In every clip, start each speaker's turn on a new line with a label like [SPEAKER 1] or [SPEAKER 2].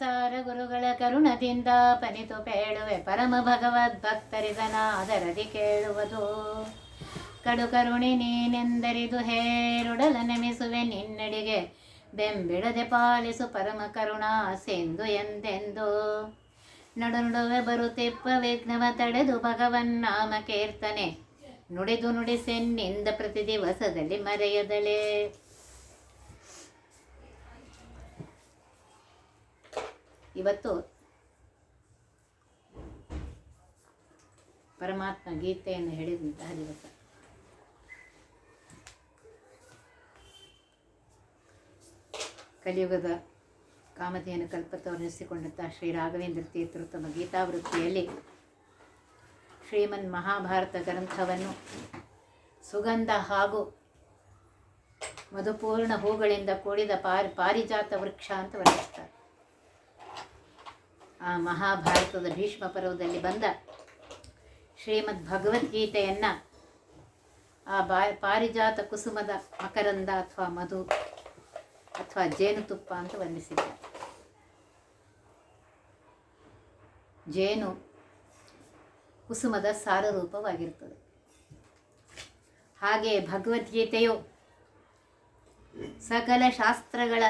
[SPEAKER 1] ಸಾರ ಗುರುಗಳ ಕರುಣದಿಂದ ಪನಿತು ಪೇಳುವೆ ಪರಮ ಭಗವದ್ ಭಕ್ತರಿದನಾದರದಿ ಕೇಳುವುದು. ಕಡು ಕರುಣಿ ನೀನೆಂದರಿದು ಹೇರುಡಲ ನೆಮಿಸುವೆ ನಿನ್ನಡಿಗೆ, ಬೆಂಬಿಡದೆ ಪಾಲಿಸು ಪರಮ ಕರುಣಾ ಸಿಂಧು ಎಂದೆಂದು. ನಡು ನಡುವೆ ಬರುತ್ತಿಪ್ಪ ವಿಘ್ನವ ತಡೆದು ಭಗವನ್ ನಾಮ ಕೀರ್ತನೆ, ನುಡಿದು ನುಡಿಸೆನ್ನಿಂದ ಪ್ರತಿ ದಿವಸದಲ್ಲಿ ಮರೆಯದಲೇ. ಇವತ್ತು ಪರಮಾತ್ಮ ಗೀತೆಯನ್ನು ಹೇಳಿದಂತಹ ದಿವಸ. ಕಲಿಯುಗದ ಕಾಮಧೇನು ಕಲ್ಪತವರ್ಣಿಸಿಕೊಂಡಂತಹ ಶ್ರೀ ರಾಘವೇಂದ್ರ ತೀರ್ಥರು ತಮ್ಮ ಗೀತಾವೃತ್ತಿಯಲ್ಲಿ ಶ್ರೀಮನ್ ಮಹಾಭಾರತ ಗ್ರಂಥವನ್ನು ಸುಗಂಧ ಹಾಗೂ ಮಧುಪೂರ್ಣ ಹೂಗಳಿಂದ ಕೂಡಿದ ಪಾರಿ ಪಾರಿಜಾತ ವೃಕ್ಷ ಅಂತ ವರ್ಣಿಸ್ತಾರೆ. ಆ ಮಹಾಭಾರತದ ಭೀಷ್ಮ ಪರ್ವದಲ್ಲಿ ಬಂದ ಶ್ರೀಮದ್ ಭಗವದ್ಗೀತೆಯನ್ನು ಆ ಬಾ ಪಾರಿಜಾತ ಕುಸುಮದ ಮಕರಂದ ಅಥವಾ ಮಧು ಅಥವಾ ಜೇನುತುಪ್ಪ ಅಂತ ವಂದಿಸಿದ್ದಾರೆ ಜೇನು ಕುಸುಮದ ಸಾರರೂಪವಾಗಿರುತ್ತದೆ. ಹಾಗೆ ಭಗವದ್ಗೀತೆಯು ಸಕಲ ಶಾಸ್ತ್ರಗಳ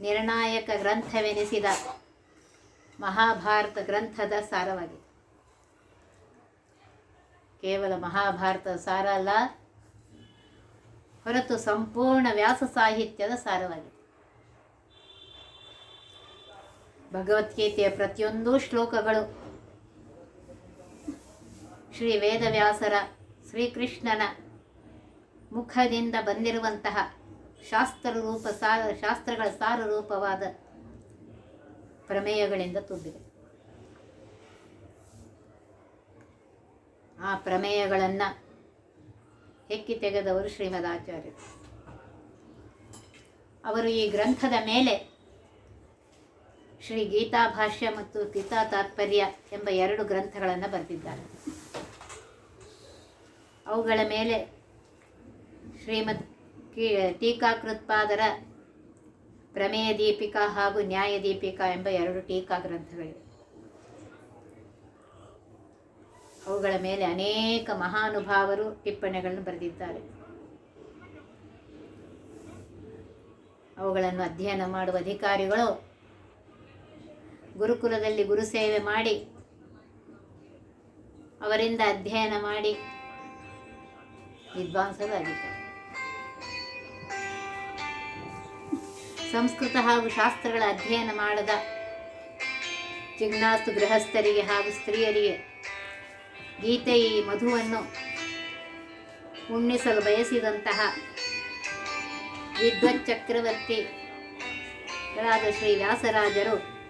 [SPEAKER 1] ನಿರ್ಣಾಯಕ ಗ್ರಂಥವೆನಿಸಿದ ಮಹಾಭಾರತ ಗ್ರಂಥದ ಸಾರವಾಗಿದೆ. ಕೇವಲ ಮಹಾಭಾರತದ ಸಾರ ಅಲ್ಲ, ಹೊರತು ಸಂಪೂರ್ಣ ವ್ಯಾಸ ಸಾಹಿತ್ಯದ ಸಾರವಾಗಿದೆ. ಭಗವದ್ಗೀತೆಯ ಪ್ರತಿಯೊಂದು ಶ್ಲೋಕಗಳು ಶ್ರೀ ವೇದವ್ಯಾಸರ, ಶ್ರೀಕೃಷ್ಣನ ಮುಖದಿಂದ ಬಂದಿರುವಂತಹ ಶಾಸ್ತ್ರ ರೂಪ ಸಾರ, ಶಾಸ್ತ್ರಗಳ ಸಾರ ರೂಪವಾದ ಪ್ರಮೇಯಗಳಿಂದ ತುಂಬಿದೆ. ಆ ಪ್ರಮೇಯಗಳನ್ನು ಹೆಕ್ಕಿ ತೆಗೆದವರು ಶ್ರೀಮದಾಚಾರ್ಯರು. ಅವರು ಈ ಗ್ರಂಥದ ಮೇಲೆ ಶ್ರೀ ಗೀತಾ ಭಾಷ್ಯ ಮತ್ತು ಗೀತಾ ತಾತ್ಪರ್ಯ ಎಂಬ ಎರಡು ಗ್ರಂಥಗಳನ್ನು ಬರೆದಿದ್ದಾರೆ. ಅವುಗಳ ಮೇಲೆ ಶ್ರೀಮದ್ ಕೀ ಟೀಕಾಕೃತ್ಪಾದರ ಪ್ರಮೇಯ ದೀಪಿಕಾ ಹಾಗೂ ನ್ಯಾಯ ದೀಪಿಕಾ ಎಂಬ ಎರಡು ಟೀಕಾ ಗ್ರಂಥಗಳಿವೆ. ಅವುಗಳ ಮೇಲೆ ಅನೇಕ ಮಹಾನುಭಾವರು ಟಿಪ್ಪಣಿಗಳನ್ನು ಬರೆದಿದ್ದಾರೆ. ಅವುಗಳನ್ನು ಅಧ್ಯಯನ ಮಾಡುವ ಅಧಿಕಾರಿಗಳು ಗುರುಕುಲದಲ್ಲಿ ಗುರು ಸೇವೆ ಮಾಡಿ, ಅವರಿಂದ ಅಧ್ಯಯನ ಮಾಡಿ ವಿದ್ವಾಂಸರಾಗಿದ್ದಾರೆ. ಸಂಸ್ಕೃತ ಹಾಗೂ ಶಾಸ್ತ್ರಗಳ ಅಧ್ಯಯನ ಮಾಡದ. ಜಿಜ್ಞಾಸು ಗೃಹಸ್ಥರಿಗೆ ಹಾಗೂ ಸ್ತ್ರೀಯರಿಗೆ ಗೀತೆ ಈ ಮಧುವನ್ನು ಉಣ್ಣಿಸಲು ಬಯಸಿದಂತಹ ವಿದ್ವತ್ ಚಕ್ರವರ್ತಿಗಳಾದ ಶ್ರೀ ವ್ಯಾಸರಾಜರು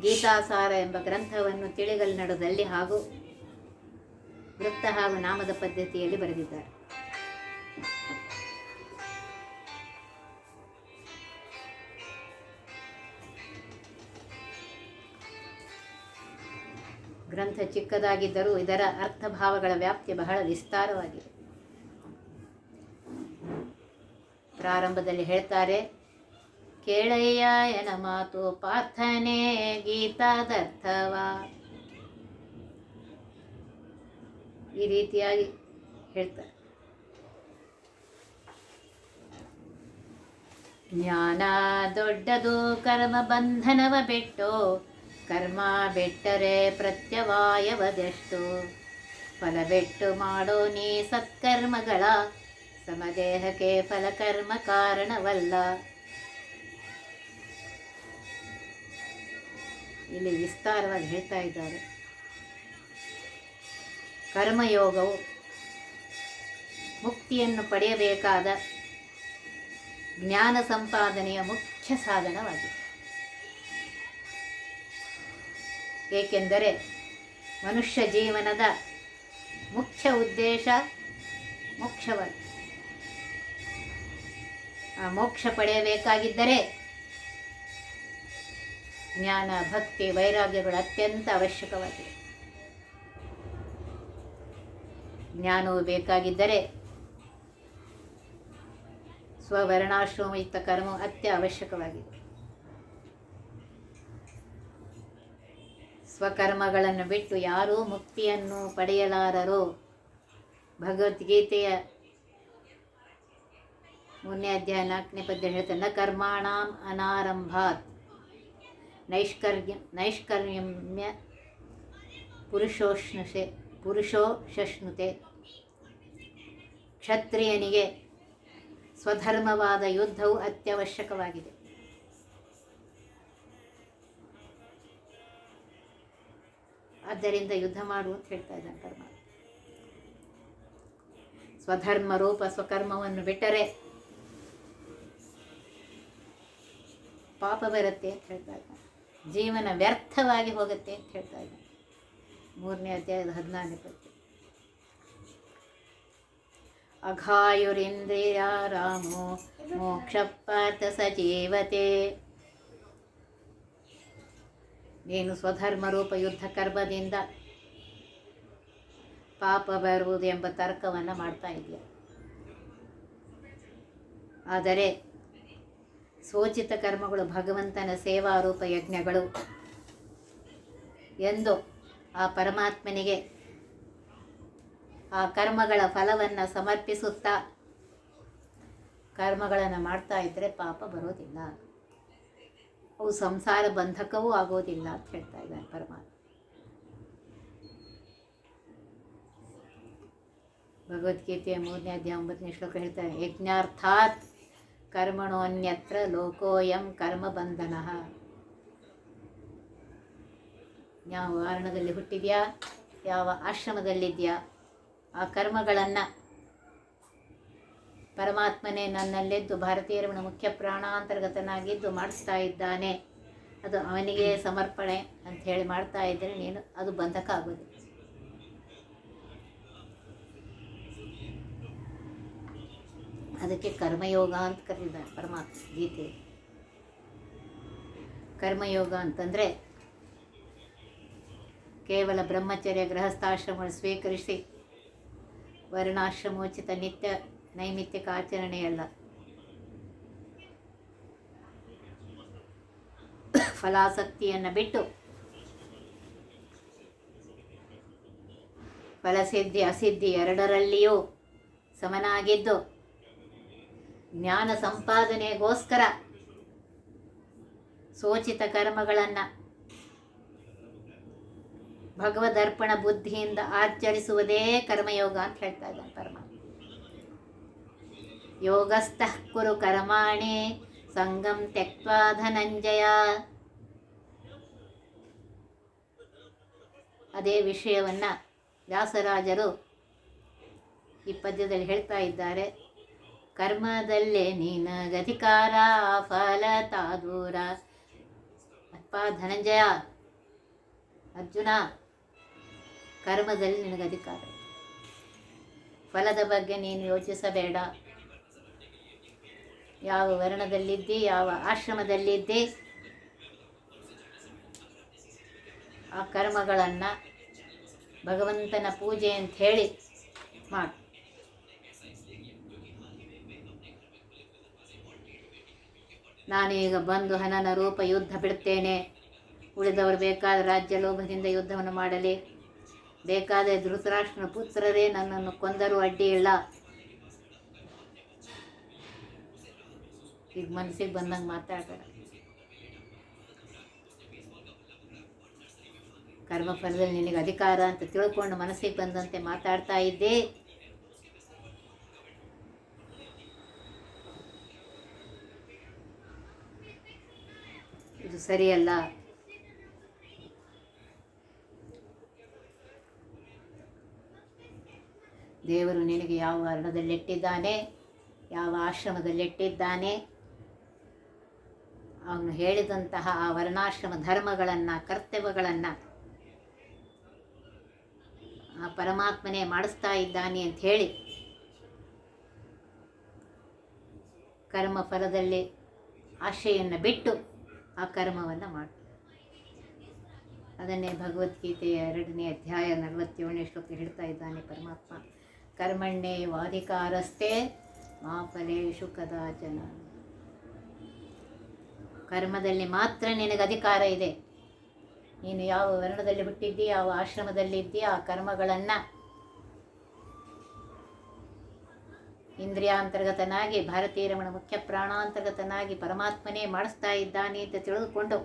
[SPEAKER 1] ಗೀತಾಸಾರ ಎಂಬ ಗ್ರಂಥವನ್ನು ತಿಳಿಗಲ್ನಡದಲ್ಲಿ ಹಾಗೂ ವೃತ್ತ ಹಾಗೂ ನಾಮದ ಪದ್ಧತಿಯಲ್ಲಿ ಬರೆದಿದ್ದಾರೆ. ಗ್ರಂಥ ಚಿಕ್ಕದಾಗಿದ್ದರೂ ಇದರ ಅರ್ಥಭಾವಗಳ ವ್ಯಾಪ್ತಿ ಬಹಳ ವಿಸ್ತಾರವಾಗಿದೆ. ಪ್ರಾರಂಭದಲ್ಲಿ ಹೇಳ್ತಾರೆ ಕೇಳಯ್ಯನ ಮಾತು ಪಾರ್ಥನೆ ಗೀತಾದರ್ಥವ. ಈ ರೀತಿಯಾಗಿ ಹೇಳ್ತಾರೆ. ಜ್ಞಾನ ದೊಡ್ಡದು ಕರ್ಮ ಬಂಧನವ ಬಿಟ್ಟು ಕರ್ಮ ಬಿಟ್ಟರೆ ಪ್ರತ್ಯವಾಯವದೆಷ್ಟು? ಫಲ ಬಿಟ್ಟು ಮಾಡೋ ನೀ ಸತ್ಕರ್ಮಗಳ ಸಮದೇಹಕ್ಕೆ ಫಲಕರ್ಮ ಕಾರಣವಲ್ಲ. ಇಲ್ಲಿ ವಿಸ್ತಾರವಾಗಿ ಹೇಳ್ತಾ ಇದ್ದಾರೆ. ಕರ್ಮಯೋಗವು ಮುಕ್ತಿಯನ್ನು ಪಡೆಯಬೇಕಾದ ಜ್ಞಾನ ಸಂಪಾದನೆಯ ಮುಖ್ಯ ಸಾಧನವಾಗಿದೆ. ಏಕೆಂದರೆ ಮನುಷ್ಯ ಜೀವನದ ಮುಖ್ಯ ಉದ್ದೇಶ ಮೋಕ್ಷವಾಗಿ ಆ ಮೋಕ್ಷ ಪಡೆಯಬೇಕಾಗಿದ್ದರೆ ಜ್ಞಾನ, ಭಕ್ತಿ, ವೈರಾಗ್ಯಗಳು ಅತ್ಯಂತ ಅವಶ್ಯಕವಾಗಿದೆ. ಜ್ಞಾನವು ಬೇಕಾಗಿದ್ದರೆ ಸ್ವವರ್ಣಾಶ್ರಮಯುಕ್ತ ಕರ್ಮವು ಅತ್ಯ ಅವಶ್ಯಕವಾಗಿದೆ ಸ್ವಕರ್ಮಗಳನ್ನು ಬಿಟ್ಟು ಯಾರೂ ಮುಕ್ತಿಯನ್ನು ಪಡೆಯಲಾರರು? ಭಗವದ್ಗೀತೆಯ ಮೂರನೇ ಅಧ್ಯಾಯ ನಾಲ್ಕನೇ ಪದ್ಯ ಹೇಳ್ತಾರೆ ನ ಕರ್ಮಾಣಾಂ ಅನಾರಂಭಾತ್. ನೈಷ್ಕರ್ಯ, ನೈಷ್ಕರ್ಮ್ಯ ಪುರುಷೋಷ್ಣುಷೆ ಪುರುಷೋ ಶಷ್ಣುತೆ ಕ್ಷತ್ರಿಯನಿಗೆ ಸ್ವಧರ್ಮವಾದ ಯುದ್ಧವು ಅತ್ಯವಶ್ಯಕವಾಗಿದೆ. ಆದ್ದರಿಂದ ಯುದ್ಧ ಮಾಡು ಅಂತ ಹೇಳ್ತಾ ಇದ್ದಾನೆ ಪರಮಾತ್ಮ. ಸ್ವಧರ್ಮ ರೂಪ ಸ್ವಕರ್ಮವನ್ನು ಬಿಟ್ಟರೆ ಪಾಪ ಬರುತ್ತೆ ಅಂತ ಹೇಳ್ತಾ ಇದ್ದಾನೆ. ಜೀವನ ವ್ಯರ್ಥವಾಗಿ ಹೋಗುತ್ತೆ ಅಂತ ಹೇಳ್ತಾ ಇದ್ದಾನೆ. ಮೂರನೇ ಅಧ್ಯಾಯದ ಹದಿನಾಲ್ಕು ಪದ್ಯ. ಅಘಾಯುರಿಂದ್ರಿಯ ರಾಮೋ ಮೋಕ್ಷ ಪಾರ್ಥ ಸಜೀವತೆ. ನೀನು ಸ್ವಧರ್ಮ ರೂಪ ಯುದ್ಧ ಕರ್ಮದಿಂದ ಪಾಪ ಬರುವುದು ಎಂಬ ತರ್ಕವನ್ನು ಮಾಡ್ತಾ ಇದೆಯ ಆದರೆ ಸೋಚಿತ ಕರ್ಮಗಳು ಭಗವಂತನ ಸೇವಾರೂಪ ಯಜ್ಞಗಳು ಎಂದು ಆ ಪರಮಾತ್ಮನಿಗೆ ಆ ಕರ್ಮಗಳ ಫಲವನ್ನು ಸಮರ್ಪಿಸುತ್ತಾ ಕರ್ಮಗಳನ್ನು ಮಾಡ್ತಾ ಇದ್ದರೆ ಪಾಪ ಬರೋದಿಲ್ಲ. ಅವು ಸಂಸಾರ ಬಂಧಕವೂ ಆಗೋದಿಲ್ಲ ಅಂತ ಹೇಳ್ತಾ ಇದ್ದಾರೆ ಪರಮಾತ್ಮ. ಭಗವದ್ಗೀತೆಯ ಮೂರನೇ ಅಧ್ಯಾಯ ಒಂಬತ್ತನೇ ಶ್ಲೋಕ ಹೇಳ್ತಾರೆ ಯಜ್ಞಾರ್ಥಾತ್ ಕರ್ಮಣೋನ್ಯತ್ರ ಲೋಕೋಯಂ ಕರ್ಮ ಬಂಧನ ಯಾವ ವಾರಣದಲ್ಲಿ ಹುಟ್ಟಿದ್ಯಾ? ಯಾವ ಆಶ್ರಮದಲ್ಲಿದ್ಯಾ? ಆ ಕರ್ಮಗಳನ್ನು ಪರಮಾತ್ಮನೇ ನನ್ನಲ್ಲಿದ್ದು, ಭಾರತೀಯರ ಮುಖ್ಯ ಪ್ರಾಣಾಂತರ್ಗತನಾಗಿದ್ದು ಮಾಡಿಸ್ತಾ ಇದ್ದಾನೆ. ಅದು ಅವನಿಗೆ ಸಮರ್ಪಣೆ ಅಂತ ಹೇಳಿ ಮಾಡ್ತಾ ಇದ್ದರೆ ನೀನು, ಅದು ಬಂಧಕ ಆಗೋದು ಅದಕ್ಕೆ ಕರ್ಮಯೋಗ ಅಂತ ಕರೀತಾರೆ ಪರಮಾತ್ಮ, ಗೀತೆ. ಕರ್ಮಯೋಗ ಅಂತಂದರೆ ಕೇವಲ ಬ್ರಹ್ಮಚರ್ಯ ಗೃಹಸ್ಥಾಶ್ರಮ ಸ್ವೀಕರಿಸಿ ವರ್ಣಾಶ್ರಮೋಚಿತ ನಿತ್ಯ ನೈಮಿತ್ತಿಕ ಆಚರಣೆಯಲ್ಲ ಫಲಾಸಕ್ತಿಯನ್ನು ಬಿಟ್ಟು ಫಲಸಿದ್ಧಿ ಅಸಿದ್ಧಿ ಎರಡರಲ್ಲಿಯೂ ಸಮನಾಗಿದ್ದು ಜ್ಞಾನ ಸಂಪಾದನೆಗೋಸ್ಕರ ಸೋಚಿತ ಕರ್ಮಗಳನ್ನು ಭಗವದರ್ಪಣ ಬುದ್ಧಿಯಿಂದ ಆಚರಿಸುವುದೇ ಕರ್ಮಯೋಗ ಅಂತ ಹೇಳ್ತಾ ಇದ್ದಾನೆ ಪರಮಾತ್ಮ. ಯೋಗಸ್ಥಃ ಕುರು ಕರ್ಮಾಣಿ ಸಂಗಂ ತ್ಯಕ್ವಾ ಧನಂಜಯ. ಅದೇ ವಿಷಯವನ್ನು ವ್ಯಾಸರಾಜರು ಈ ಪದ್ಯದಲ್ಲಿ ಹೇಳ್ತಾ ಇದ್ದಾರೆ. ಕರ್ಮದಲ್ಲೇ ನೀನಗಧಿಕಾರ ಫಲ ತಾದೂರ. ಅಪ್ಪ ಧನಂಜಯ. ಅರ್ಜುನ, ಕರ್ಮದಲ್ಲಿ ನಿನಗಧಿಕಾರ ಫಲದ ಬಗ್ಗೆ ನೀನು ಯೋಚಿಸಬೇಡ. ಯಾವ ವರ್ಣದಲ್ಲಿದ್ದಿ ಯಾವ ಆಶ್ರಮದಲ್ಲಿದ್ದಿ, ಆ ಕರ್ಮಗಳನ್ನು ಭಗವಂತನ ಪೂಜೆ ಅಂತ ಹೇಳಿ ಮಾಡು. ನಾನೀಗ ಬಂದು ಹನನ ರೂಪ ಯುದ್ಧ ಬಿಡ್ತೇನೆ. ಉಳಿದವರು ಬೇಕಾದ ರಾಜ್ಯ ಲೋಭದಿಂದ ಯುದ್ಧವನ್ನು ಮಾಡಲಿ. ಬೇಕಾದ ಧೃತರಾಷ್ಟ್ರನ ಪುತ್ರರೇ ನನ್ನನ್ನು ಕೊಂದರೂ ಅಡ್ಡಿ ಇಲ್ಲ ಈಗ ಮನಸ್ಸಿಗೆ ಬಂದಂಗೆ ಕರ್ಮ ಕರ್ಮಫಲದಲ್ಲಿ ನಿನಗೆ ಅಧಿಕಾರ ಅಂತ ತಿಳ್ಕೊಂಡು ಮನಸ್ಸಿಗೆ ಬಂದಂತೆ ಮಾತಾಡ್ತಾ ಇದ್ದೆ. ಇದು ಸರಿಯಲ್ಲ. ದೇವರು ನಿನಗೆ ಯಾವ ವರ್ಣದಲ್ಲಿಟ್ಟಿದ್ದಾನೆ ಯಾವ ಆಶ್ರಮದಲ್ಲಿಟ್ಟಿದ್ದಾನೆ? ಅವನು ಹೇಳಿದಂತಹ ಆ ವರ್ಣಾಶ್ರಮ ಧರ್ಮಗಳನ್ನು, ಕರ್ತವ್ಯಗಳನ್ನು ಆ ಪರಮಾತ್ಮನೇ ಮಾಡಿಸ್ತಾ ಇದ್ದಾನೆ ಅಂತ ಹೇಳಿ ಕರ್ಮ ಫಲದಲ್ಲಿ ಆಶೆಯನ್ನು ಬಿಟ್ಟು ಆ ಕರ್ಮವನ್ನು ಮಾಡ ಅದನ್ನೇ ಭಗವದ್ಗೀತೆಯ ಎರಡನೇ ಅಧ್ಯಾಯ ನಲವತ್ತೇಳನೇ ಶ್ಲೋಕ ಹೇಳ್ತಾ ಇದ್ದಾನೆ ಪರಮಾತ್ಮ ಕರ್ಮಣ್ಣೇ ವಾಧಿಕಾರಸ್ಥೆ ಮಾ ಫಲೇಶು ಕದಾಚನ. ಕರ್ಮದಲ್ಲಿ ಮಾತ್ರ ನಿನಗೆ ಅಧಿಕಾರ ಇದೆ. ನೀನು ಯಾವ ವರ್ಣದಲ್ಲಿ ಹುಟ್ಟಿದ್ದಿ, ಯಾವ ಆಶ್ರಮದಲ್ಲಿದ್ದೀಯ ಆ ಕರ್ಮಗಳನ್ನು ಇಂದ್ರಿಯಾಂತರ್ಗತನಾಗಿ, ಭಾರತೀಯ ರಮಣ ಮುಖ್ಯ ಪ್ರಾಣಾಂತರ್ಗತನಾಗಿ ಪರಮಾತ್ಮನೇ ಮಾಡಿಸ್ತಾ ಇದ್ದಾನೆ ಅಂತ ತಿಳಿದುಕೊಂಡು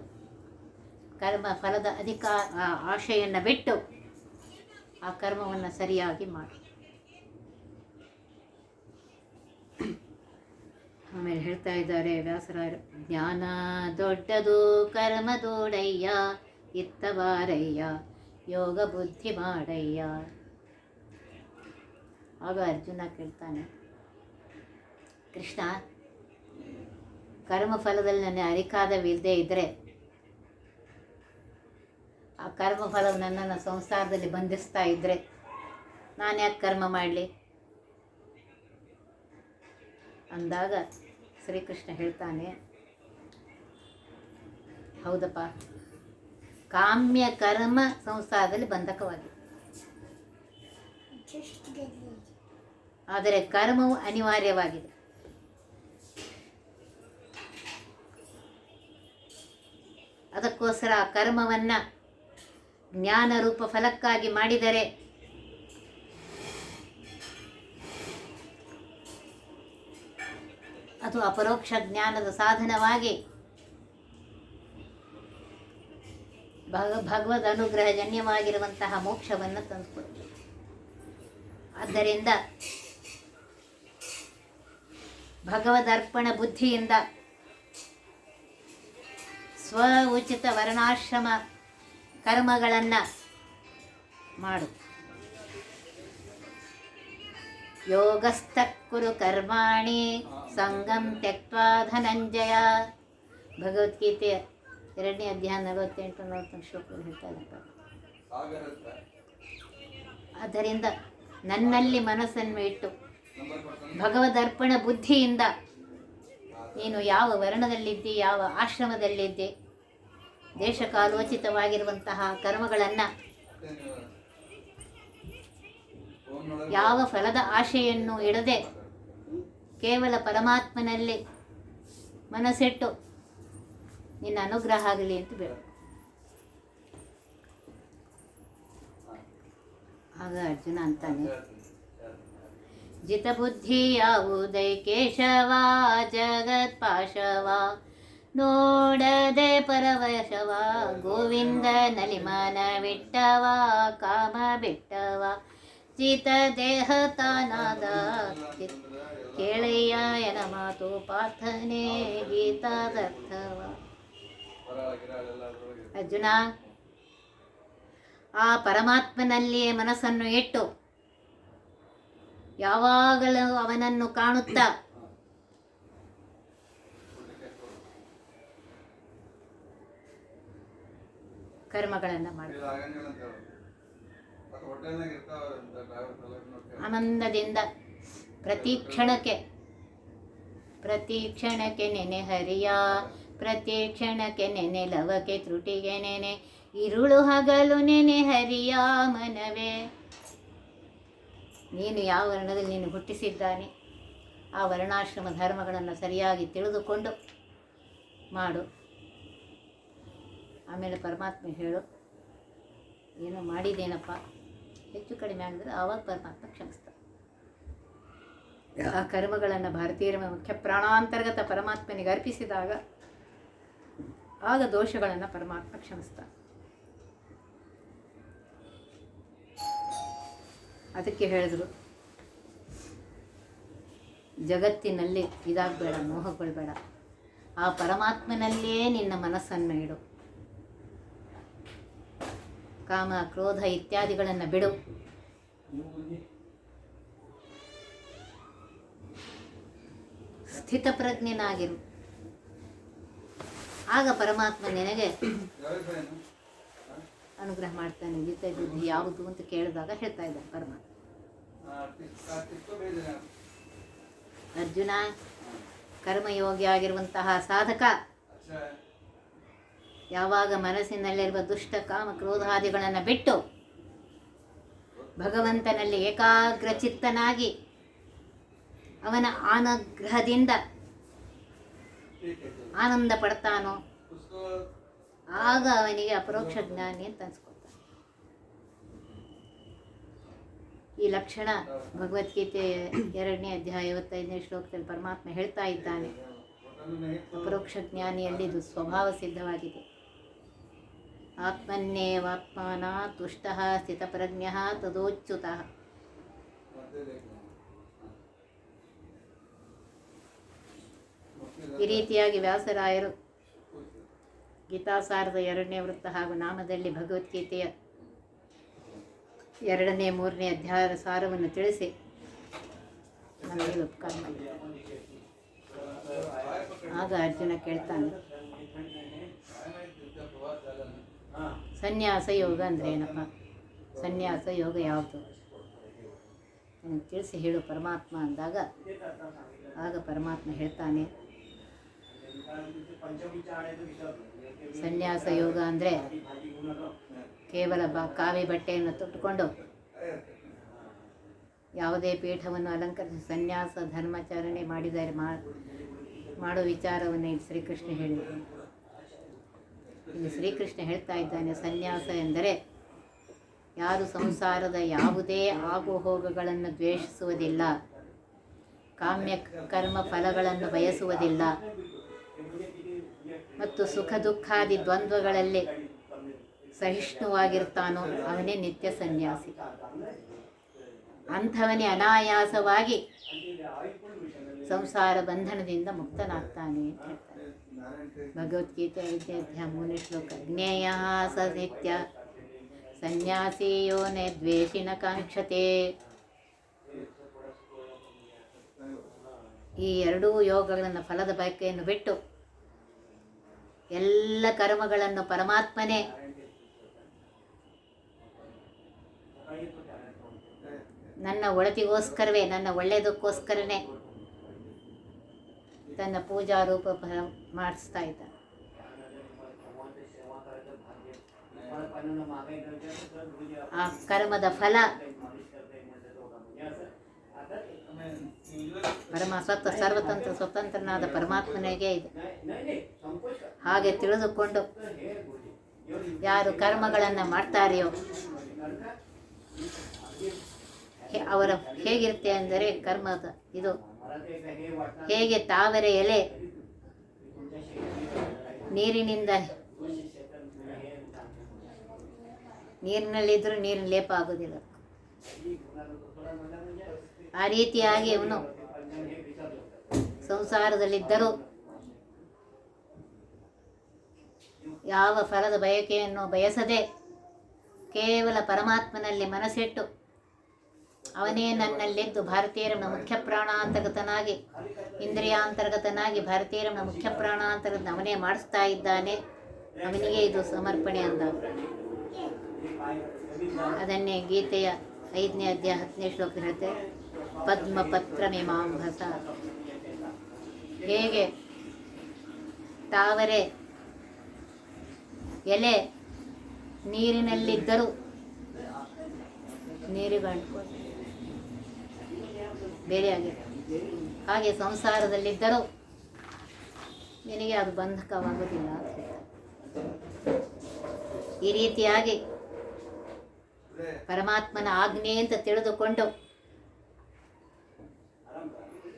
[SPEAKER 1] ಕರ್ಮ ಫಲದ ಅಧಿಕಾರ ಆಶೆಯನ್ನು ಬಿಟ್ಟು ಆ ಕರ್ಮವನ್ನು ಸರಿಯಾಗಿ ಮಾಡು. ಆಮೇಲೆ ಹೇಳ್ತಾ ಇದ್ದಾರೆ ವ್ಯಾಸರಾಯರು, ಜ್ಞಾನ ದೊಡ್ಡದು, ಕರ್ಮ ದೂಡಯ್ಯ, ಇತ್ತವಾರಯ್ಯ, ಯೋಗ ಬುದ್ಧಿ ಮಾಡಯ್ಯ. ಆಗ ಅರ್ಜುನ ಕೇಳ್ತಾನೆ, ಕೃಷ್ಣ ಕರ್ಮಫಲದಲ್ಲಿ ನನ್ನ ವಿಲ್ದೇ ಇದ್ದರೆ ಆ ಕರ್ಮಫಲವು ನನ್ನನ್ನು ಸಂಸಾರದಲ್ಲಿ ಬಂಧಿಸ್ತಾ ಇದ್ದರೆ ನಾನು ಯಾಕೆ ಕರ್ಮ ಮಾಡಲಿ? ಅಂದಾಗ ಶ್ರೀಕೃಷ್ಣ ಹೇಳ್ತಾನೆ, ಹೌದಪ್ಪ, ಕಾಮ್ಯ ಕರ್ಮ ಸಂಸಾರದಲ್ಲಿ ಬಂಧಕವಾಗಿದೆ ಆದರೆ ಕರ್ಮವು ಅನಿವಾರ್ಯವಾಗಿದೆ. ಅದಕ್ಕೋಸ್ಕರ ಆ ಕರ್ಮವನ್ನು ಜ್ಞಾನ ರೂಪ ಫಲಕ್ಕಾಗಿ ಮಾಡಿದರೆ ಅದು ಅಪರೋಕ್ಷ ಜ್ಞಾನದ ಸಾಧನವಾಗಿ ಭಗ ಭಗವದ್ ಅನುಗ್ರಹ ಜನ್ಯವಾಗಿರುವಂತಹ ಮೋಕ್ಷವನ್ನು ತಂದುಕೊಡುತ್ತೆ ಆದ್ದರಿಂದ ಭಗವದರ್ಪಣ ಬುದ್ಧಿಯಿಂದ ಸ್ವ ಉಚಿತ ವರ್ಣಾಶ್ರಮ ಕರ್ಮಗಳನ್ನು ಮಾಡು. ಯೋಗಸ್ಥ ಕುರು ಕರ್ಮಾಣಿ ಸಂಗಂ ತ್ಯಕ್ವಾ ಧನಂಜಯ. ಭಗವದ್ಗೀತೆ ಎರಡನೇ ಅಧ್ಯಾಯ ನಲವತ್ತೆಂಟು ನಲವತ್ತೊಂದು ಶ್ಲೋಕ ಹೇಳ್ತಾ ಇದ್ದಾರೆ. ಆದ್ದರಿಂದ ನನ್ನಲ್ಲಿ ಮನಸ್ಸನ್ನು ಇಟ್ಟು ಭಗವದರ್ಪಣ ಬುದ್ಧಿಯಿಂದ ನೀನು ಯಾವ ವರ್ಣದಲ್ಲಿದ್ದಿ, ಯಾವ ಆಶ್ರಮದಲ್ಲಿದ್ದಿ, ದೇಶಕಾಲೋಚಿತವಾಗಿರುವಂತಹ ಕರ್ಮಗಳನ್ನು ಯಾವ ಫಲದ ಆಶೆಯನ್ನು ಇಡದೆ ಕೇವಲ ಪರಮಾತ್ಮನಲ್ಲಿ ಮನಸ್ಸಿಟ್ಟು ನಿನ್ನ ಅನುಗ್ರಹ ಆಗಲಿ ಅಂತ ಬೇಡ. ಆಗ ಅರ್ಜುನ ಅಂತಾನೆ, ಜಿತಬುದ್ಧಿ ಯಾವುದೇ ಕೇಶವ, ಜಗತ್ ಪಾಶವ, ನೋಡದೆ ಪರವಶವ ಗೋವಿಂದ ನಲಿಮನ ಬಿಟ್ಟವ ಕಾಮ ಬಿಟ್ಟವ ಜಿತ ದೇಹ ತಾನಾದ ಕೇಳಯ್ಯ ಎನ ಮಾತು ಪಾರ್ಥನೆ ಗೀತಾದರ್ಥವ. ಅರ್ಜುನ, ಆ ಪರಮಾತ್ಮನಲ್ಲಿಯೇ ಮನಸ್ಸನ್ನು ಇಟ್ಟು ಯಾವಾಗಲೂ ಅವನನ್ನು ಕಾಣುತ್ತಾ ಕರ್ಮಗಳನ್ನು ಮಾಡ. ಆನಂದದಿಂದ ಪ್ರತಿ ಕ್ಷಣಕ್ಕೆ ಪ್ರತಿ ಕ್ಷಣಕ್ಕೆ ನೆನೆ ಹರಿಯ, ಪ್ರತಿ ಕ್ಷಣಕ್ಕೆ ನೆನೆ ಲವಕ್ಕೆ ತ್ರುಟಿಗೆ ನೆನೆ, ಇರುಳು ಹಗಲು ನೆನೆ ಹರಿಯ ಮನವೇ. ನೀನು ಯಾವ ವರ್ಣದಲ್ಲಿ ನೀನು ಹುಟ್ಟಿಸಿದ್ದಾನೆ, ಆ ವರ್ಣಾಶ್ರಮ ಧರ್ಮಗಳನ್ನು ಸರಿಯಾಗಿ ತಿಳಿದುಕೊಂಡು ಮಾಡು. ಆಮೇಲೆ ಪರಮಾತ್ಮ ಹೇಳು, ಏನೋ ಮಾಡಿದೇನಪ್ಪ ಹೆಚ್ಚು ಕಡಿಮೆ ಆಗಿದ್ರೆ ಆವಾಗ ಪರಮಾತ್ಮ ಕ್ಷಮಿಸ್ತಾರೆ. ಆ ಕರ್ಮಗಳನ್ನು ಭಾರತೀಯರ ಮುಖ್ಯ ಪ್ರಾಣಾಂತರ್ಗತ ಪರಮಾತ್ಮನಿಗೆ ಅರ್ಪಿಸಿದಾಗ ಆಗ ದೋಷಗಳನ್ನು ಪರಮಾತ್ಮ ಕ್ಷಮಿಸ್ತಾನೆ ಅದಕ್ಕೆ ಹೇಳಿದ್ರು ಜಗತ್ತಿನಲ್ಲಿ ಇದಾಗಬೇಡ ಮೋಹಗೊಳ್ಬೇಡ. ಆ ಪರಮಾತ್ಮನಲ್ಲಿಯೇ ನಿನ್ನ ಮನಸ್ಸನ್ನು ಇಡು. ಕಾಮ, ಕ್ರೋಧ ಇತ್ಯಾದಿಗಳನ್ನು ಬಿಡು. ಸ್ಥಿತಪ್ರಜ್ಞನಾಗಿರು. ಆಗ ಪರಮಾತ್ಮ ನಿನಗೆ ಅನುಗ್ರಹ ಮಾಡ್ತಾನೆ, ಗೀತೆ ಬುದ್ಧಿ ಯಾವುದು ಅಂತ ಕೇಳಿದಾಗ ಹೇಳ್ತಾ ಇದ್ದಾನೆ ಪರಮಾತ್ಮ. ಅರ್ಜುನ ಕರ್ಮಯೋಗಿ ಆಗಿರುವಂತಹ ಸಾಧಕ. ಯಾವಾಗ ಮನಸ್ಸಿನಲ್ಲಿರುವ ದುಷ್ಟ ಕಾಮ ಕ್ರೋಧಾದಿಗಳನ್ನು ಬಿಟ್ಟು ಭಗವಂತನಲ್ಲಿ ಏಕಾಗ್ರ ಚಿತ್ತನಾಗಿ ಅವನ ಅನುಗ್ರಹದಿಂದ ಆನಂದ ಪಡ್ತಾನೋ, ಆಗ ಅವನಿಗೆ ಅಪರೋಕ್ಷ ಜ್ಞಾನಿ ಅಂತ ಅನ್ಸ್ಕೊಳ್ತಾನೆ. ಈ ಲಕ್ಷಣ ಭಗವದ್ಗೀತೆ ಎರಡನೇ ಅಧ್ಯಾಯ ಐವತ್ತೈದನೇ ಶ್ಲೋಕದಲ್ಲಿ ಪರಮಾತ್ಮ ಹೇಳ್ತಾ ಇದ್ದಾನೆ, ಅಪರೋಕ್ಷ ಜ್ಞಾನಿಯಲ್ಲಿ ಇದು ಸ್ವಭಾವ ಸಿದ್ಧವಾಗಿದೆ. ಆತ್ಮನ್ನೇವಾತ್ಮಾನ ತುಷ್ಟ ಸ್ಥಿತಪ್ರಜ್ಞ ತದೋಚ್ಯುತ. ಈ ರೀತಿಯಾಗಿ ವ್ಯಾಸರಾಯರು ಗೀತಾಸಾರದ ಎರಡನೇ ವೃತ್ತ ಹಾಗೂ ನಾಮದಲ್ಲಿ ಭಗವದ್ಗೀತೆಯ ಎರಡನೇ, ಮೂರನೇ ಅಧ್ಯಾಯದ ಸಾರವನ್ನು ತಿಳಿಸಿ ಆಗ ಅರ್ಜುನ ಕೇಳ್ತಾನೆ ಸನ್ಯಾಸ ಯೋಗ ಅಂದ್ರೆ ಏನಪ್ಪ ಸನ್ಯಾಸ ಯೋಗ ಯಾವುದು ತಿಳಿಸಿ ಹೇಳು ಪರಮಾತ್ಮ ಅಂದಾಗ. ಆಗ ಪರಮಾತ್ಮ ಹೇಳ್ತಾನೆ. ಸನ್ಯಾಸ ಯೋಗ ಅಂದರೆ ಕೇವಲ ಬ, ಕಾವಿ ಬಟ್ಟೆಯನ್ನು ತೊಟ್ಟುಕೊಂಡು ಯಾವುದೇ ಪೀಠವನ್ನು ಅಲಂಕರಿಸಿ ಸನ್ಯಾಸ ಧರ್ಮಾಚರಣೆ ಮಾಡಿದರೆ ಮಾಡೋ ವಿಚಾರವನ್ನು ಶ್ರೀಕೃಷ್ಣ ಹೇಳಿದ ಇಲ್ಲಿ ಶ್ರೀಕೃಷ್ಣ ಹೇಳ್ತಾ ಇದ್ದಾನೆ, ಸನ್ಯಾಸ ಎಂದರೆ ಯಾರು ಸಂಸಾರದ ಯಾವುದೇ ಆಗುಹೋಗಗಳನ್ನು ದ್ವೇಷಿಸುವುದಿಲ್ಲ, ಕಾಮ್ಯ ಕರ್ಮ ಫಲಗಳನ್ನು ಬಯಸುವುದಿಲ್ಲ ಮತ್ತು ಸುಖ ದುಃಖಾದಿ ದ್ವಂದ್ವಗಳಲ್ಲಿ ಸಹಿಷ್ಣುವಾಗಿರ್ತಾನೋ ಅವನೇ ನಿತ್ಯ ಸನ್ಯಾಸಿ. ಅಂಥವನೇ ಅನಾಯಾಸವಾಗಿ ಸಂಸಾರ ಬಂಧನದಿಂದ ಮುಕ್ತನಾಗ್ತಾನೆ ಅಂತ ಅಧ್ಯಾಯ ಮೂರನೇ ಶ್ಲೋಕ ಜ್ಞೇಯ ಸ ನಿತ್ಯ ಸನ್ಯಾಸಿ ಯೋ ದ್ವೇಷಿನ ಕಾಂಕ್ಷತೆ ಈ ಎರಡೂ ಯೋಗಗಳನ್ನು ಫಲದ ಬಯಕೆಯನ್ನು ಬಿಟ್ಟು ಎಲ್ಲ ಕರ್ಮಗಳನ್ನು ಪರಮಾತ್ಮನೇ ನನ್ನ ಒಳತಿಗೋಸ್ಕರವೇ, ನನ್ನ ಒಳ್ಳೆಯದಕ್ಕೋಸ್ಕರನೇ ತನ್ನ ಪೂಜಾ ರೂಪ ಮಾಡಿಸ್ತಾ ಇದ್ದ. ಆ ಕರ್ಮದ ಫಲ ಪರಮ ಸ್ವತ ಸರ್ವತಂತ್ರ ಸ್ವತಂತ್ರನಾದ ಪರಮಾತ್ಮನಿಗೆ ಇದೆ. ಹಾಗೆ ತಿಳಿದುಕೊಂಡು ಯಾರು ಕರ್ಮಗಳನ್ನು ಮಾಡ್ತಾರೆಯೋ ಅವರ ಹೇಗಿರುತ್ತೆ ಅಂದರೆ ಕರ್ಮದ ಇದು ಹೇಗೆ ತಾವರೆ ಎಲೆ? ನೀರಿನಿಂದ ನೀರಿನಲ್ಲಿದ್ದರೂ ನೀರಿನ ಲೇಪ ಆಗೋದಿಲ್ಲ ಆ ರೀತಿಯಾಗಿ ಅವನು ಸಂಸಾರದಲ್ಲಿದ್ದರೂ ಯಾವ ಫಲದ ಬಯಕೆಯನ್ನು ಬಯಸದೆ ಕೇವಲ ಪರಮಾತ್ಮನಲ್ಲಿ ಮನಸ್ಸಿಟ್ಟು ಅವನೇ ನನ್ನಲ್ಲೆದ್ದು ಭಾರತೀಯರನ್ನ ಮುಖ್ಯ ಪ್ರಾಣಾಂತರ್ಗತನಾಗಿ ಇಂದ್ರಿಯಾಂತರ್ಗತನಾಗಿ ಭಾರತೀಯರಮ್ಮನ ಮುಖ್ಯ ಪ್ರಾಣಾಂತರ್ಗತ ಅವನೇ ಮಾಡಿಸ್ತಾ ಇದ್ದಾನೆ. ಅವನಿಗೆ ಇದು ಸಮರ್ಪಣೆ ಅಂದ ಅದನ್ನೇ ಗೀತೆಯ ಐದನೇ ಅಧ್ಯಾಯ ಹತ್ತನೇ ಶ್ಲೋಕ ಹೇಳುತ್ತೆ ಪದ್ಮಪತ್ರ ಮೀಮಾಂಭಸ ಹೇಗೆ? ತಾವರೆ, ಎಲೆ ನೀರಿನಲ್ಲಿದ್ದರೂ ನೀರಿಗೆ ಅಂಟ್ಕೊಂಡು ಬೇರೆ ಆಗಿದೆ ಹಾಗೆ ಸಂಸಾರದಲ್ಲಿದ್ದರೂ ನಿನಗೆ ಅದು ಬಂಧಕವಾಗುವುದಿಲ್ಲ. ಈ ರೀತಿಯಾಗಿ ಪರಮಾತ್ಮನ ಆಜ್ಞೆ ಅಂತ ತಿಳಿದುಕೊಂಡು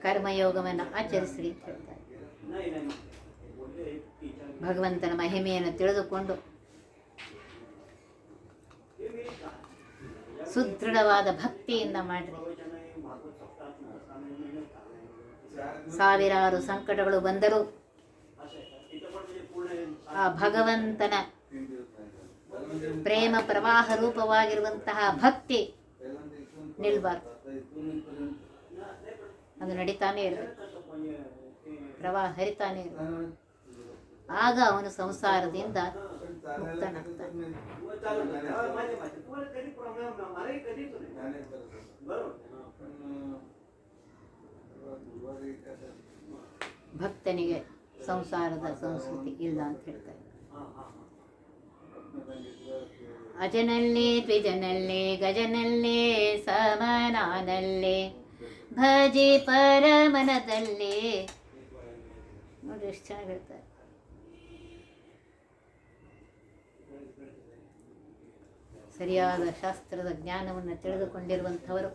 [SPEAKER 1] ಕರ್ಮಯೋಗವನ್ನು ಆಚರಿಸ್ರಿ ಅಂತ ಭಗವಂತನ ಮಹಿಮೆಯನ್ನು ತಿಳಿದುಕೊಂಡು ಸುದೃಢವಾದ ಭಕ್ತಿಯಿಂದ ಮಾಡ್ರಿ. ಸಾವಿರಾರು ಸಂಕಟಗಳು ಬಂದರೂ ಆ ಭಗವಂತನ ಪ್ರೇಮ ಪ್ರವಾಹ ರೂಪವಾಗಿರುವಂತಹ ಭಕ್ತಿ ನಿಲ್ಬಾರ್ದು. ಅದು ನಡೀತಾನೆ ಇರಬೇಕು ಪ್ರವಾಹ ಹರಿತಾನೆ ಆಗ ಅವನು ಸಂಸಾರದಿಂದ ಮುಕ್ತನಾಗ್ತಾನೆ. ಭಕ್ತನಿಗೆ ಸಂಸಾರದ ಸಂಸ್ಕೃತಿ ಇಲ್ಲ ಅಂತ ಹೇಳ್ತಾರೆ ಅಜನಲ್ಲಿ ದ್ವಿಜನಲ್ಲಿ ಗಜನಲ್ಲಿ ಸಮನಾನಲ್ಲಿ ಭಜಿ ಪರಮನದಲ್ಲಿ. ನೋಡಿ ಎಷ್ಟು ಚೆನ್ನಾಗಿ ಹೇಳ್ತಾರೆ. ಸರಿಯಾದ ಶಾಸ್ತ್ರದ ಜ್ಞಾನವನ್ನು ತಿಳಿದುಕೊಂಡಿರುವಂಥವರು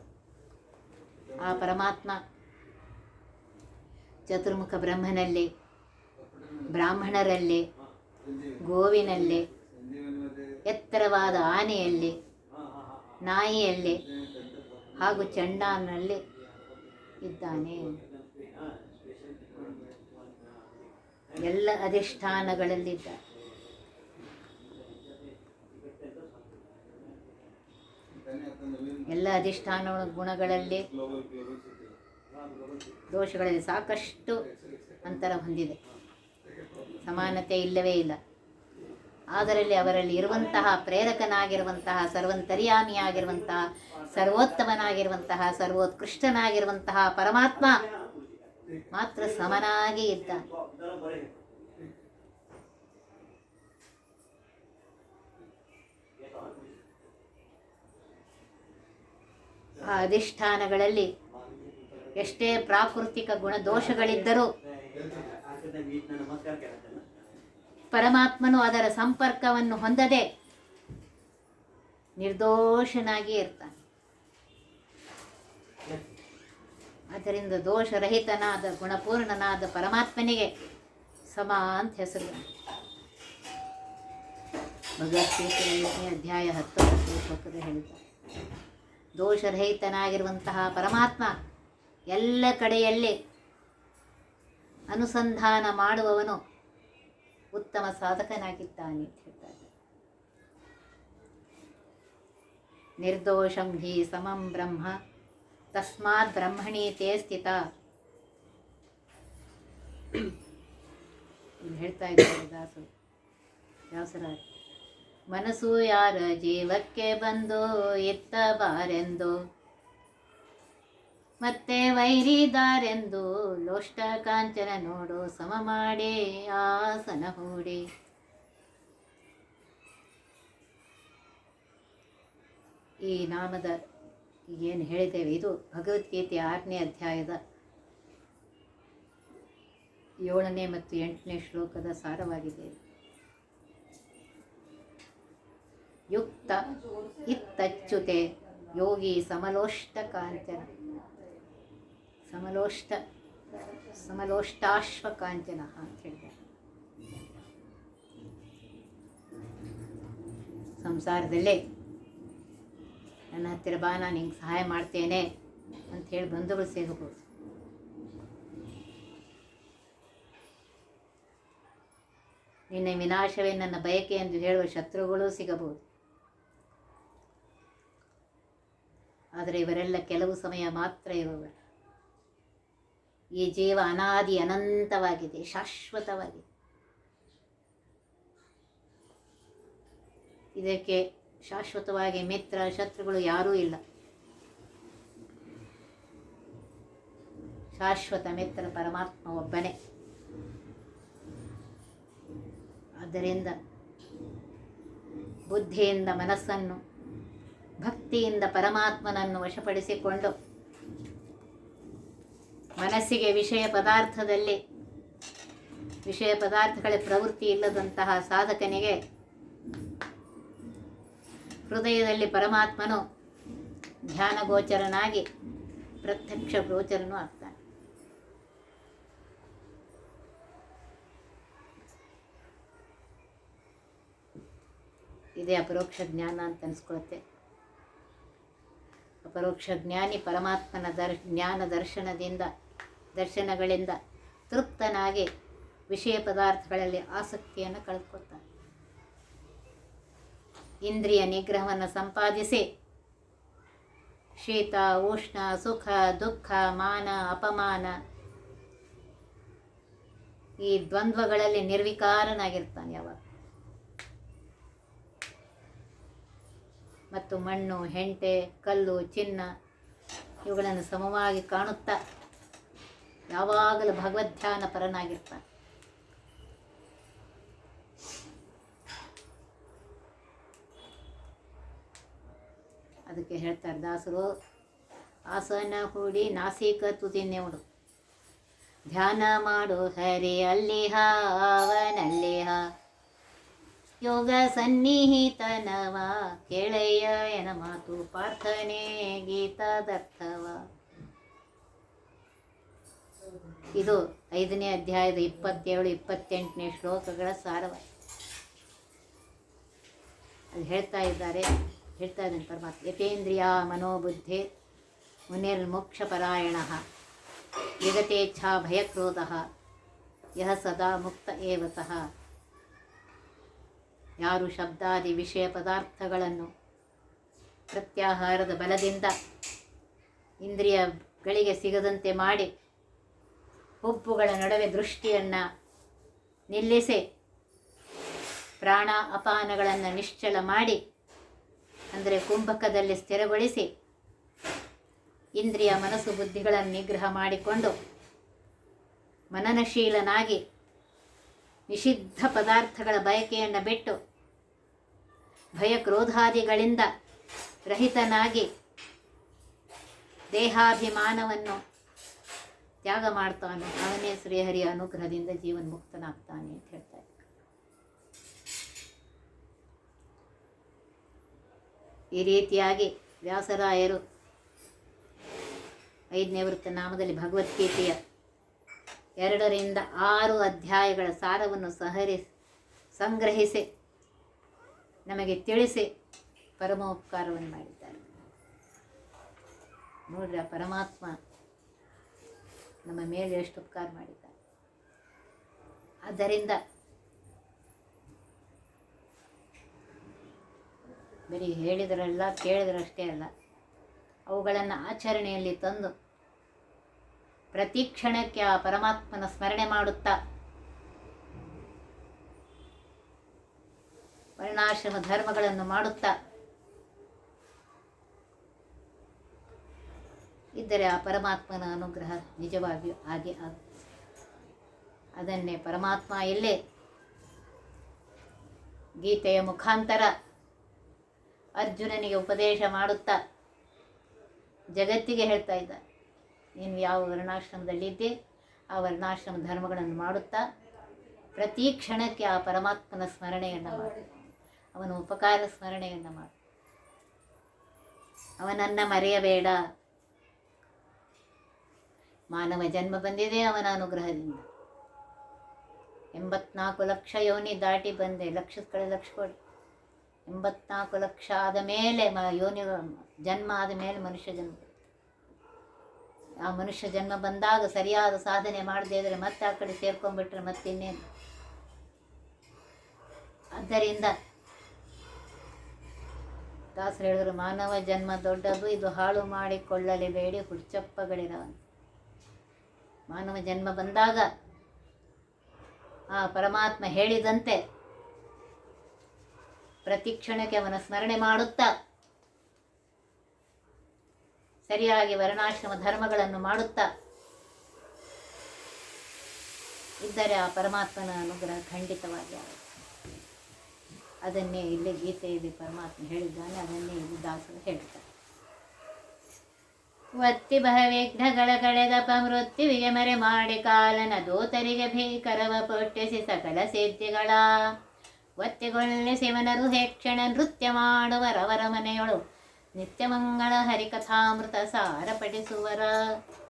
[SPEAKER 1] ಆ ಪರಮಾತ್ಮ. ಚತುರ್ಮುಖ ಬ್ರಹ್ಮನಲ್ಲೇ, ಬ್ರಾಹ್ಮಣರಲ್ಲೇ, ಗೋವಿನಲ್ಲೇ, ಎತ್ತರವಾದ ಆನೆಯಲ್ಲಿ, ನಾಯಿಯಲ್ಲಿ ಹಾಗೂ ಚಂಡಾನಲ್ಲಿ ಇದ್ದಾನೆ. ಎಲ್ಲ ಅಧಿಷ್ಠಾನಗಳಲ್ಲಿದ್ದ ಎಲ್ಲ ಅಧಿಷ್ಠಾನ ಗುಣಗಳಲ್ಲಿ ದೋಷಗಳಲ್ಲಿ ಸಾಕಷ್ಟು ಅಂತರ ಹೊಂದಿದೆ. ಸಮಾನತೆ ಇಲ್ಲವೇ ಇಲ್ಲ. ಅದರಲ್ಲಿ ಅವರಲ್ಲಿ ಇರುವಂತಹ ಪ್ರೇರಕನಾಗಿರುವಂತಹ, ಸರ್ವಂತರ್ಯಾಮಿಯಾಗಿರುವಂತಹ, ಸರ್ವೋತ್ತಮನಾಗಿರುವಂತಹ, ಸರ್ವೋತ್ಕೃಷ್ಟನಾಗಿರುವಂತಹ ಪರಮಾತ್ಮ ಮಾತ್ರ ಸಮನಾಗಿ ಇದ್ದ ಆ ಅಧಿಷ್ಠಾನಗಳಲ್ಲಿ ಎಷ್ಟೇ ಪ್ರಾಕೃತಿಕ ಗುಣ ದೋಷಗಳಿದ್ದರೂ ಪರಮಾತ್ಮನು ಅದರ ಸಂಪರ್ಕವನ್ನು ಹೊಂದದೆ ನಿರ್ದೋಷನಾಗಿ ಇರ್ತಾನೆ. ಆದ್ದರಿಂದ ದೋಷರಹಿತನಾದ, ಗುಣಪೂರ್ಣನಾದ ಪರಮಾತ್ಮನಿಗೆ ಸಮ ಅಂತ ಹೆಸರು. ಭಗವದ್ಗೀತೆಯ ಅಧ್ಯಾಯ ಹತ್ತು ಹೇಳಿದ್ದಾರೆ. ದೋಷರಹಿತನಾಗಿರುವಂತಹ ಪರಮಾತ್ಮ ಎಲ್ಲ ಕಡೆಯಲ್ಲಿ ಅನುಸಂಧಾನ ಮಾಡುವವನು ಉತ್ತಮ ಸಾಧಕನಾಗಿದ್ದಾನೆ ಅಂತ ಹೇಳ್ತಾರೆ. ನಿರ್ದೋಷಂ ಹಿ ಸಮಂ ಬ್ರಹ್ಮ, ತಸ್ಮಾತ್ ಬ್ರಹ್ಮಣಿ ತೇ ಸ್ಥಿತ. ಹೇಳ್ತಾ ಇದ್ದಾರೆ ದಾಸು ವ್ಯಾಸರಾಜ ಮನಸ್ಸು ಯಾರ ಜೀವಕ್ಕೆ ಬಂದು ಎತ್ತ ಬಾರೆಂದು? ಮತ್ತೆ ವೈರಿದಾರೆಂದು ಲೋಷ್ಟ ಕಾಂಚನ ನೋಡು, ಸಮ ಮಾಡಿ ಆಸನ ಹೂಡಿ. ಈ ನಾಮದ ಏನು ಹೇಳಿದ್ದೇವೆ, ಇದು ಭಗವದ್ಗೀತೆ ಆರನೇ ಅಧ್ಯಾಯದ ಏಳನೇ ಮತ್ತು ಎಂಟನೇ ಶ್ಲೋಕದ ಸಾರವಾಗಿದೆ. ಯುಕ್ತ ಇತ್ತಚ್ಚುತೆ ಯೋಗಿ ಸಮಲೋಷ್ಟ ಕಾಂಚನ. ಸಮಲೋಷ್ಟ ಸಮಲೋಷ್ಟಾಶ್ವಕಾಂಚನ ಅಂತ ಹೇಳ್ತಾರೆ ಸಂಸಾರದಲ್ಲೇ ನನ್ನ ಹತ್ತಿರ ಬಾ, ನಾನು ಹಿಂಗೆ ಸಹಾಯ ಮಾಡ್ತೇನೆ ಅಂತ ಹೇಳಿ ಬಂಧುಗಳು ಸಿಗಬಹುದು ನಿನ್ನ ವಿನಾಶವೇ ನನ್ನ ಬಯಕೆ ಎಂದು ಹೇಳುವ ಶತ್ರುಗಳು ಸಿಗಬಹುದು. ಆದರೆ ಇವರೆಲ್ಲ ಕೆಲವು ಸಮಯ ಮಾತ್ರ ಇರುವರು ಈ ಜೀವ ಅನಾದಿ ಅನಂತವಾಗಿದೆ, ಶಾಶ್ವತವಾಗಿದೆ. ಇದಕ್ಕೆ ಶಾಶ್ವತವಾಗಿ ಮಿತ್ರ, ಶತ್ರುಗಳು ಯಾರೂ ಇಲ್ಲ. ಶಾಶ್ವತ ಮಿತ್ರ ಪರಮಾತ್ಮ ಒಬ್ಬನೇ. ಆದ್ದರಿಂದ ಬುದ್ಧಿಯಿಂದ ಮನಸ್ಸನ್ನು, ಭಕ್ತಿಯಿಂದ ಪರಮಾತ್ಮನನ್ನು ವಶಪಡಿಸಿಕೊಂಡು ಮನಸ್ಸಿಗೆ ವಿಷಯ ಪದಾರ್ಥದಲ್ಲಿ ವಿಷಯ ಪದಾರ್ಥಗಳ ಪ್ರವೃತ್ತಿ ಇಲ್ಲದಂತಹ ಸಾಧಕನಿಗೆ ಹೃದಯದಲ್ಲಿ ಪರಮಾತ್ಮನು ಧ್ಯಾನ ಗೋಚರನಾಗಿ ಪ್ರತ್ಯಕ್ಷ ಗೋಚರನೂ ಆಗ್ತಾನೆ. ಇದೇ ಅಪರೋಕ್ಷ ಜ್ಞಾನ ಅಂತ ಅನಿಸ್ಕೊಳುತ್ತೆ. ಅಪರೋಕ್ಷ ಜ್ಞಾನಿ ಪರಮಾತ್ಮನ ದರ್, ಜ್ಞಾನ ದರ್ಶನದಿಂದ ದರ್ಶನಗಳಿಂದ ತೃಪ್ತನಾಗಿ ವಿಷಯ ಪದಾರ್ಥಗಳಲ್ಲಿ ಆಸಕ್ತಿಯನ್ನು ಕಳೆದುಕೊಳ್ತಾನೆ. ಇಂದ್ರಿಯ ನಿಗ್ರಹವನ್ನು ಸಂಪಾದಿಸಿ ಶೀತ, ಉಷ್ಣ, ಸುಖ, ದುಃಖ, ಮಾನ, ಅಪಮಾನ ಈ ದ್ವಂದ್ವಗಳಲ್ಲಿ ನಿರ್ವಿಕಾರನಾಗಿರ್ತಾನೆ ಯಾವಾಗ? ಮತ್ತು ಮಣ್ಣು, ಹೆಂಟೆ, ಕಲ್ಲು, ಚಿನ್ನ ಇವುಗಳನ್ನು ಸಮವಾಗಿ ಕಾಣುತ್ತಾ ಯಾವಾಗಲೂ ಭಗವದ್ಧ್ಯಾನ ಪರನಾಗಿರ್ತಾನೆ. ಅದಕ್ಕೆ ಹೇಳ್ತಾರೆ, ದಾಸರು, ಆಸನ ಹೂಡಿ ನಾಸಿಕ ತುದಿ ನೆವಡು. ಧ್ಯಾನ ಮಾಡು ಹರಿ ಅಲ್ಲಿ ಹಾವನಲ್ಲಿ ಹಾ ಯೋಗ ಸನ್ನಿಹಿತನವ, ಕೇಳಯ್ಯ ಎನ ಮಾತು ಪ್ರಾರ್ಥನೆ ಗೀತಾದರ್ಥವ. ಇದು ಐದನೇ ಅಧ್ಯಾಯದ ಇಪ್ಪತ್ತೇಳು, ಇಪ್ಪತ್ತೆಂಟನೇ ಶ್ಲೋಕಗಳ ಸಾರವಾಗಿದೆ ಅದು ಹೇಳ್ತಾ ಇದ್ದಾರೆ, ಹೇಳ್ತಾ ಇದ್ದಾನೆ ಪರಮಾತ್ಮ, ಯತೇಂದ್ರಿಯ ಮನೋಬುದ್ಧಿ ಮುನಿರ್ಮೋಕ್ಷಪರಾಯಣ ಜಗತೇಚ್ಛಾ ಭಯಕ್ರೋಧ ಯಹ ಸದಾ ಮುಕ್ತ ಏವ ಸಹ ಯಾರು ಶಬ್ದಾದಿ ವಿಷಯ ಪದಾರ್ಥಗಳನ್ನು ಪ್ರತ್ಯಾಹಾರದ ಬಲದಿಂದ ಇಂದ್ರಿಯಗಳಿಗೆ ಸಿಗದಂತೆ ಮಾಡಿ ಹುಬ್ಬುಗಳ ನಡುವೆ ದೃಷ್ಟಿಯನ್ನು ನಿಲ್ಲಿಸಿ ಪ್ರಾಣ ಅಪಾನಗಳನ್ನು ನಿಶ್ಚಲ ಮಾಡಿ, ಅಂದರೆ ಕುಂಭಕದಲ್ಲಿ ಸ್ಥಿರಗೊಳಿಸಿ ಇಂದ್ರಿಯ ಮನಸ್ಸು ಬುದ್ಧಿಗಳನ್ನು ನಿಗ್ರಹ ಮಾಡಿಕೊಂಡು ಮನನಶೀಲನಾಗಿ ನಿಷಿದ್ಧ ಪದಾರ್ಥಗಳ ಬಯಕೆಯನ್ನು ಬಿಟ್ಟು ಭಯ ಕ್ರೋಧಾದಿಗಳಿಂದ ರಹಿತನಾಗಿ ದೇಹಾಭಿಮಾನವನ್ನು ತ್ಯಾಗ ಮಾಡ್ತಾನೆ. ಅವನೇ ಶ್ರೀಹರಿಯ ಅನುಗ್ರಹದಿಂದ ಜೀವನ್ ಮುಕ್ತನಾಗ್ತಾನೆ ಅಂತ ಹೇಳ್ತಾ ಇದ್ದಾರೆ. ಈ ರೀತಿಯಾಗಿ ವ್ಯಾಸರಾಯರು ಐದನೇ ವೃತ್ತ ನಾಮದಲ್ಲಿ ಭಗವದ್ಗೀತೆಯ ಎರಡರಿಂದ ಆರು ಅಧ್ಯಾಯಗಳ ಸಾರವನ್ನು ಸಹರಿ, ಸಂಗ್ರಹಿಸಿ ನಮಗೆ ತಿಳಿಸಿ ಪರಮೋಪಕಾರವನ್ನು ಮಾಡಿದ್ದಾರೆ. ನೋಡ್ರಿ ಪರಮಾತ್ಮ ನಮ್ಮ ಮೇಲೆ ಎಷ್ಟು ಉಪಕಾರ ಮಾಡಿದ್ದಾರೆ. ಆದ್ದರಿಂದ ಬರೀ ಹೇಳಿದ್ರಲ್ಲ, ಕೇಳಿದ್ರಷ್ಟೇ ಅಲ್ಲ, ಅವುಗಳನ್ನು ಆಚರಣೆಯಲ್ಲಿ ತಂದು ಪ್ರತಿ ಕ್ಷಣಕ್ಕೆ ಆ ಪರಮಾತ್ಮನ ಸ್ಮರಣೆ ಮಾಡುತ್ತಾ ವರ್ಣಾಶ್ರಮ ಧರ್ಮಗಳನ್ನು ಮಾಡುತ್ತಾ ಇದ್ದರೆ ಆ ಪರಮಾತ್ಮನ ಅನುಗ್ರಹ ನಿಜವಾಗಿಯೂ ಹಾಗೆ ಅದನ್ನೇ ಪರಮಾತ್ಮ ಎಲ್ಲೇ? ಗೀತೆಯ ಮುಖಾಂತರ ಅರ್ಜುನನಿಗೆ ಉಪದೇಶ ಮಾಡುತ್ತಾ ಜಗತ್ತಿಗೆ ಹೇಳ್ತಾ ಇದ್ದ. ನೀನು ಯಾವ ವರ್ಣಾಶ್ರಮದಲ್ಲಿದ್ದೆ ಆ ವರ್ಣಾಶ್ರಮ ಧರ್ಮಗಳನ್ನು ಮಾಡುತ್ತಾ ಪ್ರತಿ ಕ್ಷಣಕ್ಕೆ ಆ ಪರಮಾತ್ಮನ ಸ್ಮರಣೆಯನ್ನು ಮಾಡು. ಅವನ ಉಪಕಾರ ಸ್ಮರಣೆಯನ್ನು ಮಾಡು. ಅವನನ್ನು ಮರೆಯಬೇಡ. ಮಾನವ ಜನ್ಮ ಬಂದಿದೆ ಅವನ ಅನುಗ್ರಹದಿಂದ. ಎಂಬತ್ನಾಲ್ಕು ಲಕ್ಷ ಯೋನಿ ದಾಟಿ ಬಂದೆ ಲಕ್ಷದ ಕಡೆ ಲಕ್ಷ ಕೊಡಿ ಎಂಬತ್ನಾಲ್ಕು ಲಕ್ಷ ಆದ ಮೇಲೆ ಯೋನಿ ಜನ್ಮ ಆದ ಮೇಲೆ ಮನುಷ್ಯ ಜನ್ಮ ಆ ಮನುಷ್ಯ ಜನ್ಮ ಬಂದಾಗ ಸರಿಯಾದ ಸಾಧನೆ ಮಾಡದೇ ಇದ್ರೆ ಮತ್ತೆ ಆ ಕಡೆ ಸೇರ್ಕೊಂಡ್ಬಿಟ್ರೆ ಮತ್ತೆ ಇನ್ನೇನು? ಆದ್ದರಿಂದ ದಾಸರು ಹೇಳಿದ್ರು, ಮಾನವ ಜನ್ಮ ದೊಡ್ಡದು, ಇದು ಹಾಳು ಮಾಡಿಕೊಳ್ಳಲೇಬೇಡಿ ಹುಚ್ಚಪ್ಪಗಳಿರ ಮಾನವ ಜನ್ಮ ಬಂದಾಗ ಆ ಪರಮಾತ್ಮ ಹೇಳಿದಂತೆ ಪ್ರತಿ ಕ್ಷಣಕ್ಕೆ ಅವನ ಸ್ಮರಣೆ ಮಾಡುತ್ತಾ ಸರಿಯಾಗಿ ವರ್ಣಾಶ್ರಮ ಧರ್ಮಗಳನ್ನು ಮಾಡುತ್ತಾ ಇದ್ದರೆ ಆ ಪರಮಾತ್ಮನ ಅನುಗ್ರಹ ಖಂಡಿತವಾಗಿ ಅದನ್ನೇ ಇಲ್ಲಿ ಗೀತೆಯಲ್ಲಿ ಪರಮಾತ್ಮ ಹೇಳಿದ್ದಾನೆ, ಅದನ್ನೇ ಇಲ್ಲಿ ದಾಸರು ಹೇಳ್ತಾರೆ ಒತ್ತಿ ವಿಘ್ನಗಳ ಕಳೆದಪ ಮೃತ್ಯುವಿಗೆ ಮರೆ ಮಾಡಿ ಕಾಲನ ದೂತರಿಗೆ ಭೀಕರವ ಪೊಟ್ಟಿಸಿ ಸಕಲ ಸಿದ್ಧಿಗಳ. ಒತ್ತಿಗೊಳ್ಳಿ ಶಿವನರು ಹೇಕ್ಷಣ ನೃತ್ಯ ಮಾಡುವರವರ ಮನೆಯೊಳು ನಿತ್ಯ ಮಂಗಳ ಹರಿಕಥಾಮೃತ ಸಾರ ಪಠಿಸುವರ